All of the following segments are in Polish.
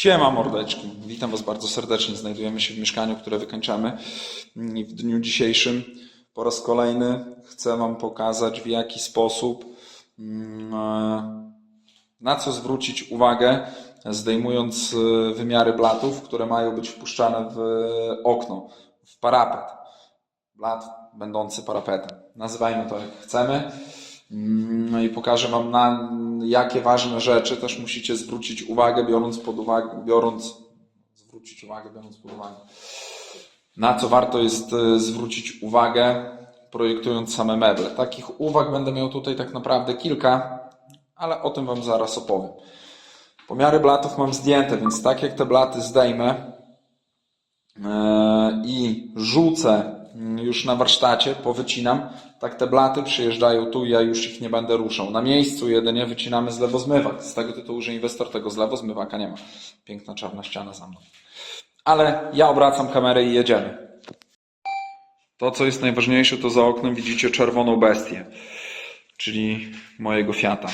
Siema mordeczki, witam Was bardzo serdecznie. Znajdujemy się w mieszkaniu, które wykończamy i w dniu dzisiejszym po raz kolejny chcę Wam pokazać w jaki sposób, mm, e, na co zwrócić uwagę, zdejmując e, wymiary blatów, które mają być wpuszczane w okno, w parapet. Blat będący parapetem. Nazywajmy to jak chcemy. Mm, No i pokażę Wam na jakie ważne rzeczy też musicie zwrócić uwagę, biorąc pod uwagę, biorąc, zwrócić uwagę, biorąc pod uwagę, na co warto jest e, zwrócić uwagę, projektując same meble. Takich uwag będę miał tutaj tak naprawdę kilka, ale o tym Wam zaraz opowiem. Pomiary blatów mam zdjęte, więc tak jak te blaty zdejmę e, i rzucę już na warsztacie, powycinam, tak te blaty przyjeżdżają tu ja już ich nie będę ruszał. Na miejscu jedynie wycinamy z lewozmywak, z tego tytułu, że inwestor tego z lewozmywaka nie ma. Piękna czarna ściana za mną. Ale ja obracam kamerę i jedziemy. To, co jest najważniejsze, to za oknem widzicie czerwoną bestię, czyli mojego Fiata.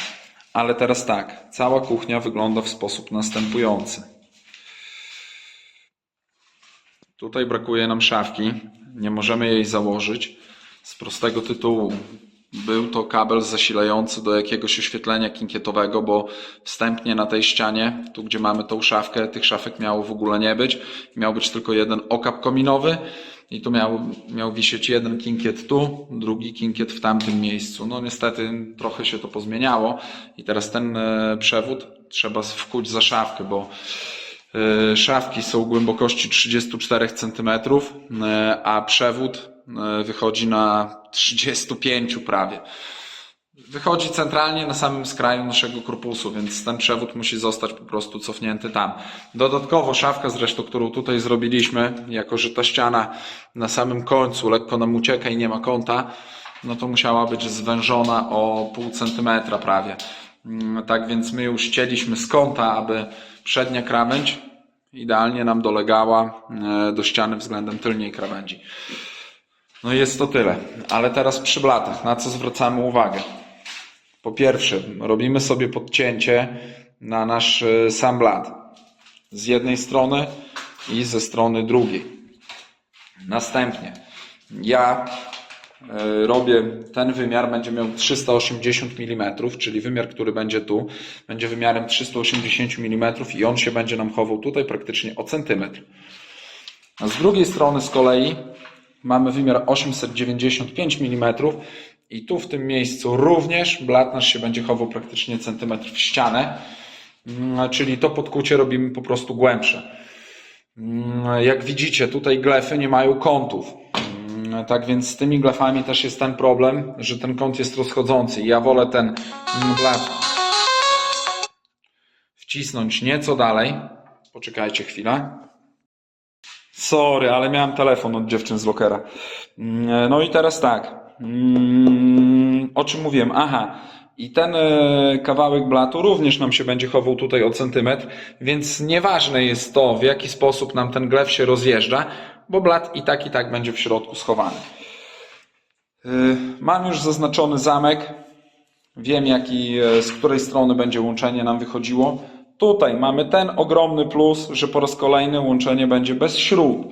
Ale teraz tak, cała kuchnia wygląda w sposób następujący. Tutaj brakuje nam szafki, nie możemy jej założyć z prostego tytułu. Był to kabel zasilający do jakiegoś oświetlenia kinkietowego, bo wstępnie na tej ścianie, tu gdzie mamy tą szafkę, tych szafek miało w ogóle nie być. Miał być tylko jeden okap kominowy i tu miał, miał wisieć jeden kinkiet tu, drugi kinkiet w tamtym miejscu. No niestety trochę się to pozmieniało i teraz ten e, przewód trzeba wkuć za szafkę, bo Szafki są głębokości 34 cm, e, a przewód e, wychodzi na 35 prawie. Wychodzi centralnie na samym skraju naszego korpusu, więc ten przewód musi zostać po prostu cofnięty tam. Dodatkowo szafka zresztą, którą tutaj zrobiliśmy, jako że ta ściana na samym końcu lekko nam ucieka i nie ma kąta, no to musiała być zwężona o pół centymetra prawie. Mm, Tak więc my ją ścięliśmy z kąta, aby przednia krawędź idealnie nam dolegała e, do ściany względem tylniej krawędzi. No jest to tyle. Ale teraz przy blatach, na co zwracamy uwagę? Po pierwsze, robimy sobie podcięcie na nasz e, sam blat. Z jednej strony i ze strony drugiej. Następnie ja robię, ten wymiar będzie miał 380 mm, czyli wymiar, który będzie tu, będzie wymiarem 380 mm i on się będzie nam chował tutaj praktycznie o centymetr. A z drugiej strony z kolei mamy wymiar 895 mm i tu w tym miejscu również blat nasz się będzie chował praktycznie centymetr w ścianę, Mm, czyli to podkucie robimy po prostu głębsze. Mm, Jak widzicie, tutaj glefy nie mają kątów. Tak więc z tymi glefami też jest ten problem, że ten kąt jest rozchodzący. Ja wolę ten mm, blat wcisnąć nieco dalej. Poczekajcie chwilę. Sorry, ale miałem telefon od dziewczyn z Lokera. Mm, No i teraz tak. Mm, O czym mówiłem? Aha. I ten e, kawałek blatu również nam się będzie chował tutaj o centymetr, więc nieważne jest to, w jaki sposób nam ten glef się rozjeżdża, bo blat i tak i tak będzie w środku schowany. Y, Mam już zaznaczony zamek. Wiem, jaki, e, z której strony będzie łączenie nam wychodziło. Tutaj mamy ten ogromny plus, że po raz kolejny łączenie będzie bez śrub,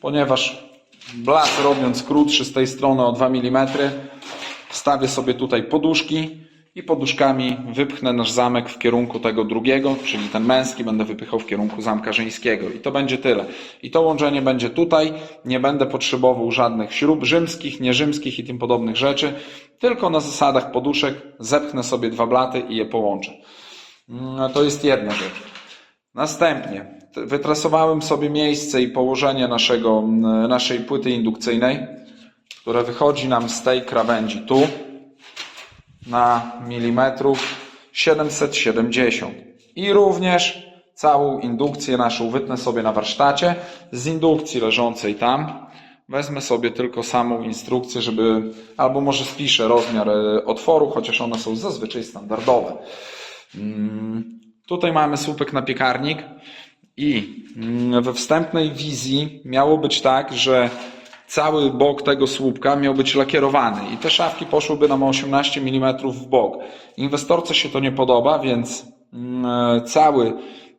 ponieważ blat robiąc krótszy z tej strony o 2 mm, wstawię sobie tutaj poduszki i poduszkami wypchnę nasz zamek w kierunku tego drugiego, czyli ten męski będę wypychał w kierunku zamka żeńskiego. I to będzie tyle. I to łączenie będzie tutaj. Nie będę potrzebował żadnych śrub rzymskich, nierzymskich i tym podobnych rzeczy. Tylko na zasadach poduszek zepchnę sobie dwa blaty i je połączę. Mm, To jest jedna rzecz. Następnie wytrasowałem sobie miejsce i położenie naszego, mm, naszej płyty indukcyjnej, która wychodzi nam z tej krawędzi tu na milimetrów 770. I również całą indukcję naszą wytnę sobie na warsztacie. Z indukcji leżącej tam wezmę sobie tylko samą instrukcję, żeby, albo może spiszę rozmiar e, otworu, chociaż one są zazwyczaj standardowe. Mm, Tutaj mamy słupek na piekarnik i mm, we wstępnej wizji miało być tak, że cały bok tego słupka miał być lakierowany i te szafki poszłyby nam o 18 mm w bok. Inwestorce się to nie podoba, więc mm, cały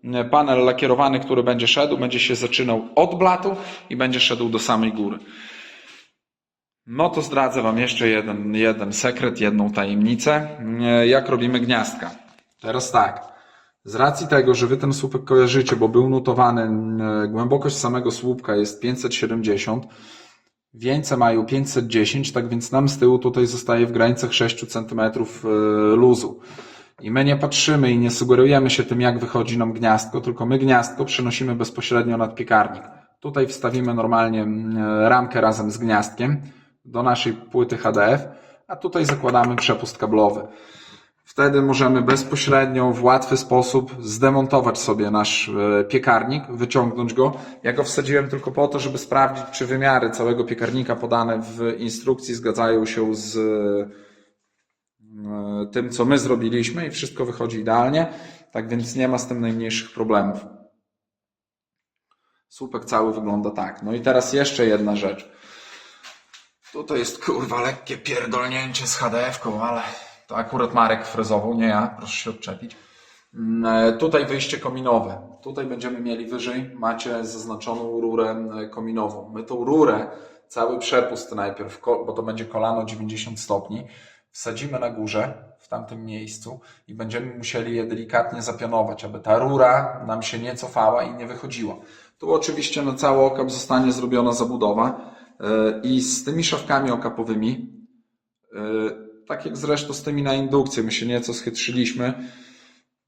e, panel lakierowany, który będzie szedł, będzie się zaczynał od blatu i będzie szedł do samej góry. No to zdradzę Wam jeszcze jeden, jeden sekret, jedną tajemnicę, e, jak robimy gniazdka. Teraz tak. Z racji tego, że Wy ten słupek kojarzycie, bo był notowany, głębokość samego słupka jest 570, wieńce mają 510, tak więc nam z tyłu tutaj zostaje w granicach 6 cm e, luzu. I my nie patrzymy i nie sugerujemy się tym, jak wychodzi nam gniazdko, tylko my gniazdko przenosimy bezpośrednio nad piekarnik. Tutaj wstawimy normalnie mm, ramkę razem z gniazdkiem do naszej płyty HDF, a tutaj zakładamy przepust kablowy. Wtedy możemy bezpośrednio w łatwy sposób zdemontować sobie nasz e, piekarnik, wyciągnąć go. Ja go wsadziłem tylko po to, żeby sprawdzić, czy wymiary całego piekarnika podane w instrukcji zgadzają się z e, tym, co my zrobiliśmy i wszystko wychodzi idealnie. Tak więc nie ma z tym najmniejszych problemów. Słupek cały wygląda tak. No i teraz jeszcze jedna rzecz. Tutaj jest kurwa lekkie pierdolnięcie z HDF-ką, ale to akurat Marek frezował, nie ja, proszę się odczepić. Mm, e, Tutaj wyjście kominowe. Tutaj będziemy mieli wyżej, macie zaznaczoną rurę e, kominową. My tą rurę, cały przepust najpierw, bo to będzie kolano 90 stopni, wsadzimy na górze, w tamtym miejscu i będziemy musieli je delikatnie zapionować, aby ta rura nam się nie cofała i nie wychodziła. Tu oczywiście na cały okap zostanie zrobiona zabudowa e, i z tymi szafkami okapowymi tak jak zresztą z tymi na indukcję, my się nieco schytrzyliśmy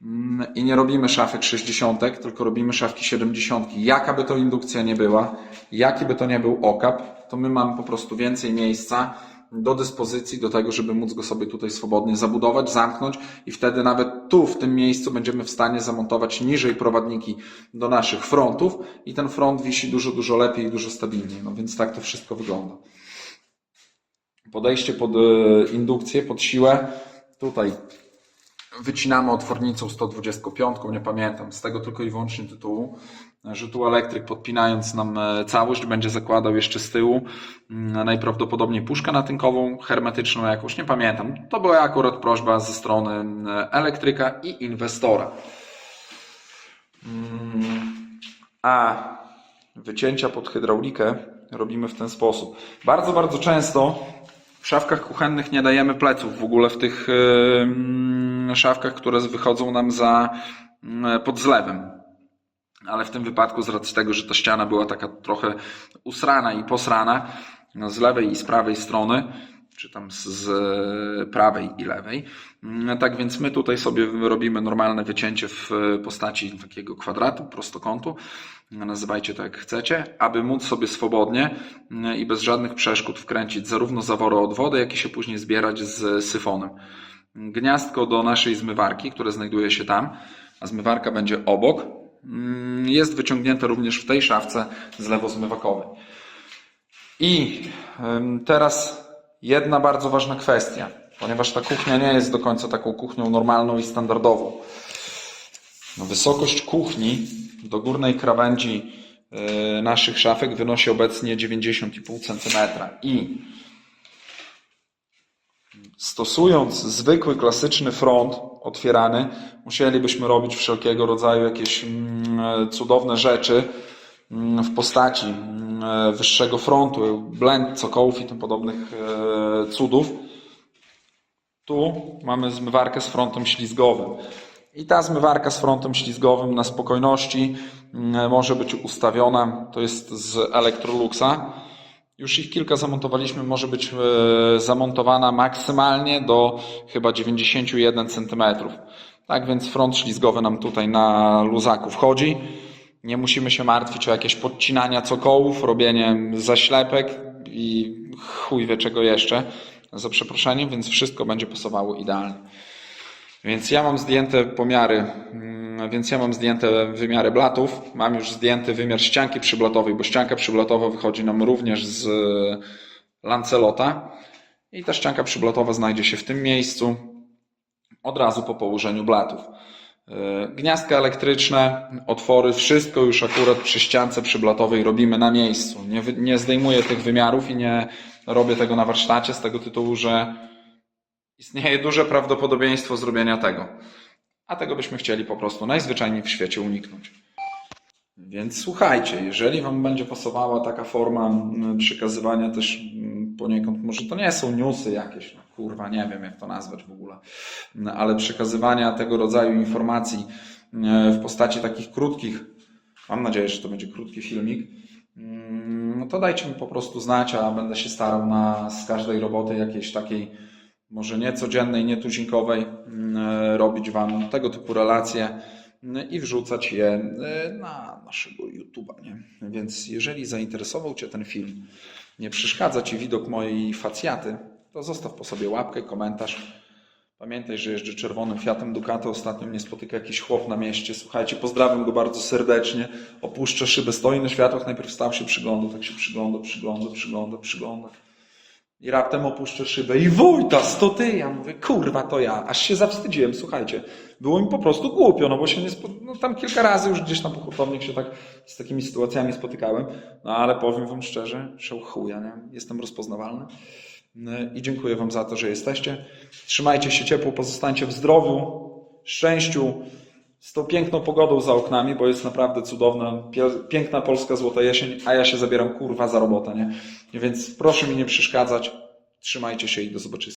mm, i nie robimy szafek 60, tylko robimy szafki 70. Jaka by to indukcja nie była, jaki by to nie był okap, to my mamy po prostu więcej miejsca do dyspozycji do tego, żeby móc go sobie tutaj swobodnie zabudować, zamknąć i wtedy nawet tu, w tym miejscu będziemy w stanie zamontować niżej prowadniki do naszych frontów i ten front wisi dużo, dużo lepiej i dużo stabilniej. No więc tak to wszystko wygląda podejście pod e, indukcję, pod siłę. Tutaj wycinamy otwornicą 125, nie pamiętam, z tego tylko i wyłącznie tytułu, że tu elektryk podpinając nam e, całość będzie zakładał jeszcze z tyłu mm, najprawdopodobniej puszkę natynkową, hermetyczną jakąś, nie pamiętam. To była akurat prośba ze strony e, elektryka i inwestora. Mm, A wycięcia pod hydraulikę robimy w ten sposób. Bardzo, bardzo często w szafkach kuchennych nie dajemy pleców w ogóle w tych szafkach, które wychodzą nam za yy, pod zlewem. Ale w tym wypadku, z racji tego, że ta ściana była taka trochę usrana i posrana no, z lewej i z prawej strony, czy tam z, z prawej i lewej. Mm, Tak więc my tutaj sobie robimy normalne wycięcie w postaci takiego kwadratu, prostokątu, nazywajcie to jak chcecie, aby móc sobie swobodnie mm, i bez żadnych przeszkód wkręcić zarówno zawory od wody, jak i się później zbierać z syfonem. Gniazdko do naszej zmywarki, które znajduje się tam, a zmywarka będzie obok, mm, jest wyciągnięte również w tej szafce zlewozmywakowej. I ym, teraz jedna bardzo ważna kwestia, ponieważ ta kuchnia nie jest do końca taką kuchnią normalną i standardową. No, wysokość kuchni do górnej krawędzi y, naszych szafek wynosi obecnie 90,5 cm. I stosując zwykły, klasyczny front otwierany, musielibyśmy robić wszelkiego rodzaju jakieś mm, cudowne rzeczy w postaci mm, wyższego frontu, blend, cokołów i tym podobnych e, cudów. Tu mamy zmywarkę z frontem ślizgowym. I ta zmywarka z frontem ślizgowym na spokojności może być ustawiona, to jest z Electroluxa. Już ich kilka zamontowaliśmy, może być e, zamontowana maksymalnie do chyba 91 cm. Tak więc front ślizgowy nam tutaj na luzaku wchodzi. Nie musimy się martwić o jakieś podcinania cokołów, robienie zaślepek i chuj wie czego jeszcze, za przeproszeniem, więc wszystko będzie pasowało idealnie. Więc ja mam zdjęte pomiary, mm, więc ja mam zdjęte wymiary blatów, mam już zdjęty wymiar ścianki przyblatowej, bo ścianka przyblatowa wychodzi nam również z Lancelota i ta ścianka przyblatowa znajdzie się w tym miejscu od razu po położeniu blatów. Yy, Gniazdka elektryczne, otwory, wszystko już akurat przy ściance przyblatowej robimy na miejscu. Nie, nie zdejmuję tych wymiarów i nie robię tego na warsztacie z tego tytułu, że istnieje duże prawdopodobieństwo zrobienia tego. A tego byśmy chcieli po prostu najzwyczajniej w świecie uniknąć. Więc słuchajcie, jeżeli Wam będzie pasowała taka forma przekazywania też poniekąd, może to nie są newsy jakieś, no kurwa, nie wiem jak to nazwać w ogóle, no, ale przekazywania tego rodzaju informacji mm, w postaci takich krótkich, mam nadzieję, że to będzie krótki filmik, mm, no to dajcie mi po prostu znać, a będę się starał na, z każdej roboty jakiejś takiej, może nie codziennej, nie tuzinkowej, mm, robić Wam tego typu relacje i wrzucać je e, na naszego YouTube'a. Nie? Więc jeżeli zainteresował Cię ten film, nie przeszkadza Ci widok mojej facjaty, to zostaw po sobie łapkę, komentarz. Pamiętaj, że jeżdżę czerwonym Fiatem Ducato. Ostatnio mnie spotyka jakiś chłop na mieście. Słuchajcie, pozdrawiam go bardzo serdecznie. Opuszcza szybę, stoi na światłach, najpierw stał się przyglądał, tak się przygląda, przygląda, przygląda, przygląda. I raptem opuszczę szybę i Wojtas, to ty! Ja mówię, kurwa, to ja. Aż się zawstydziłem, słuchajcie. Było mi po prostu głupio, no bo się nie spo... no, tam kilka razy już gdzieś tam po hurtowniach się tak z takimi sytuacjami spotykałem. No ale powiem wam szczerze, show chuja, nie? Jestem rozpoznawalny. No, I dziękuję wam za to, że jesteście. Trzymajcie się ciepło, pozostańcie w zdrowiu, szczęściu, z tą piękną pogodą za oknami, bo jest naprawdę cudowna, piękna polska złota jesień, a ja się zabieram kurwa za robotę, nie? Więc proszę mi nie przeszkadzać. Trzymajcie się i do zobaczenia.